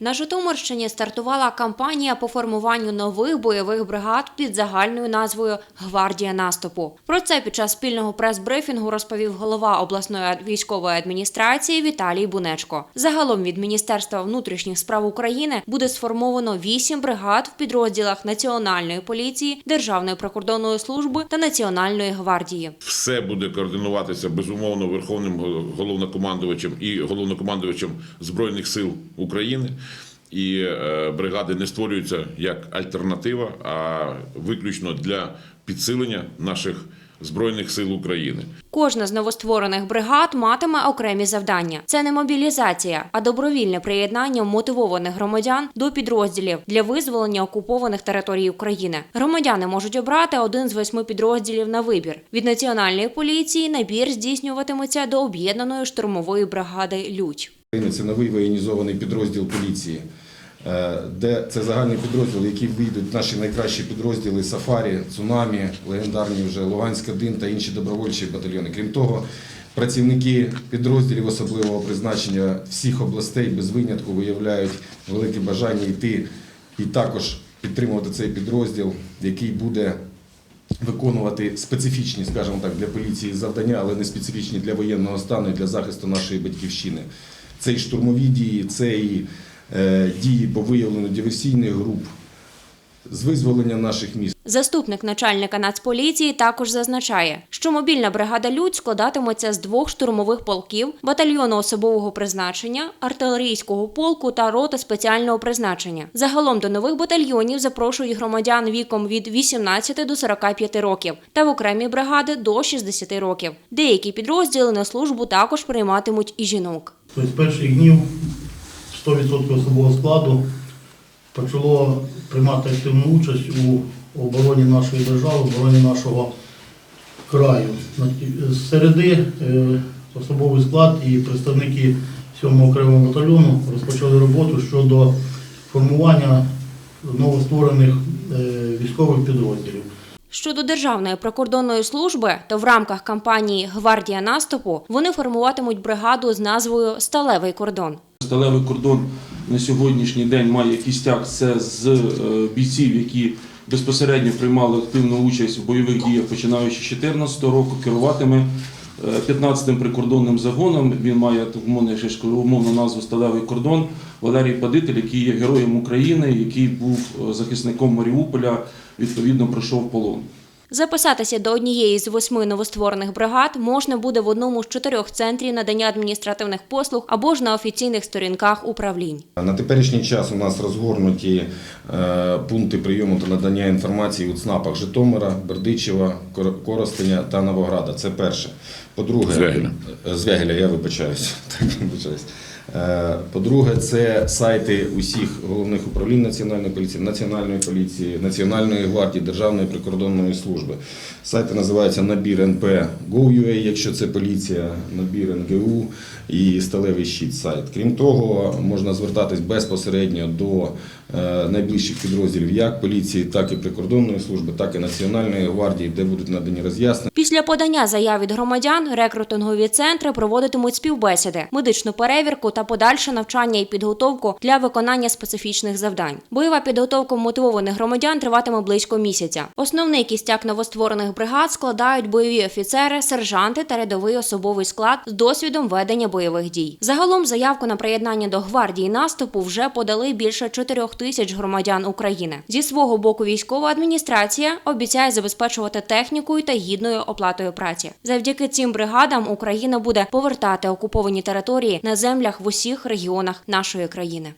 На Житомирщині стартувала кампанія по формуванню нових бойових бригад під загальною назвою Гвардія наступу. Про це під час спільного прес-брифінгу розповів голова обласної військової адміністрації Віталій Бунечко. Загалом від Міністерства внутрішніх справ України буде сформовано вісім бригад в підрозділах Національної поліції, Державної прикордонної служби та Національної гвардії. Все буде координуватися безумовно верховним головнокомандувачем і головнокомандувачем збройних сил України. І е, бригади не створюються як альтернатива, а виключно для підсилення наших збройних сил України. Кожна з новостворених бригад матиме окремі завдання. Це не мобілізація, а добровільне приєднання мотивованих громадян до підрозділів для визволення окупованих територій України. Громадяни можуть обрати один з восьми підрозділів на вибір. Від національної поліції набір здійснюватиметься до об'єднаної штурмової бригади Людь. Це новий воєнізований підрозділ поліції, де це загальний підрозділ, який вийдуть наші найкращі підрозділи Сафарі, Цунамі, легендарні вже Луганська Дин та інші добровольчі батальйони. Крім того, працівники підрозділів особливого призначення всіх областей без винятку виявляють велике бажання йти і також підтримувати цей підрозділ, який буде виконувати специфічні, скажімо так, для поліції завдання, але не специфічні для воєнного стану і для захисту нашої батьківщини. Це і штурмові дії, це і е, дії по виявленню диверсійних груп, з визволення наших міст. Заступник начальника Нацполіції також зазначає, що мобільна бригада Людь складатиметься з двох штурмових полків, батальйону особового призначення, артилерійського полку та роти спеціального призначення. Загалом до нових батальйонів запрошують громадян віком від 18 до 45 років та в окремі бригади до 60 років. Деякі підрозділи на службу також прийматимуть і жінок. Тобто з перших днів 100% особового складу почало приймати активну участь у обороні нашої держави, обороні нашого краю. З середи е, особовий склад і представники 7 окремого батальйону розпочали роботу щодо формування новостворених е, військових підрозділів. Щодо Державної прикордонної служби, то в рамках кампанії Гвардія наступу вони формуватимуть бригаду з назвою Сталевий кордон. Сталевий кордон на сьогоднішній день має кістяк це з е, бійців, які безпосередньо приймали активну участь в бойових діях, починаючи з 2014 року, керуватиме 15-м прикордонним загоном. Він має умовну назву Сталевий кордон. Валерій Падитель, який є героєм України, який був е, захисником Маріуполя, відповідно пройшов полон. Записатися до однієї з восьми новостворених бригад можна буде в одному з чотирьох центрів надання адміністративних послуг або ж на офіційних сторінках управлінь. На теперішній час у нас розгорнуті е, пункти прийому та надання інформації у ЦНАПах Житомира, Бердичева, Коростеня та Новограда. Це перше. По-друге, Звягеля. Звягеля, я вибачаюсь. Е, По-друге, це сайти усіх головних управлінь Національної поліції, Національної поліції, Національної гвардії, Державної прикордонної служби. Сайти називаються набір НП Go.ua, якщо це поліція, набір НГУ і сталевий щит сайт. Крім того, можна звертатись безпосередньо до е, найближчих підрозділів як поліції, так і прикордонної служби, так і Національної гвардії, де будуть надані роз'яснення. Після подання заяв від громадян рекрутингові центри проводитимуть співбесіди, медичну перевірку та подальше навчання і підготовку для виконання специфічних завдань. Бойова підготовка мотивованих громадян триватиме близько місяця. Основний кістяк новостворених бригад складають бойові офіцери, сержанти та рядовий особовий склад з досвідом ведення бойових дій. Загалом заявку на приєднання до гвардії наступу вже подали більше 4 тисяч громадян України. Зі свого боку, військова адміністрація обіцяє забезпечувати технікою та гідною оплатою праці. Завдяки цим бригадам Україна буде повертати окуповані території на землях в усіх регіонах нашої країни.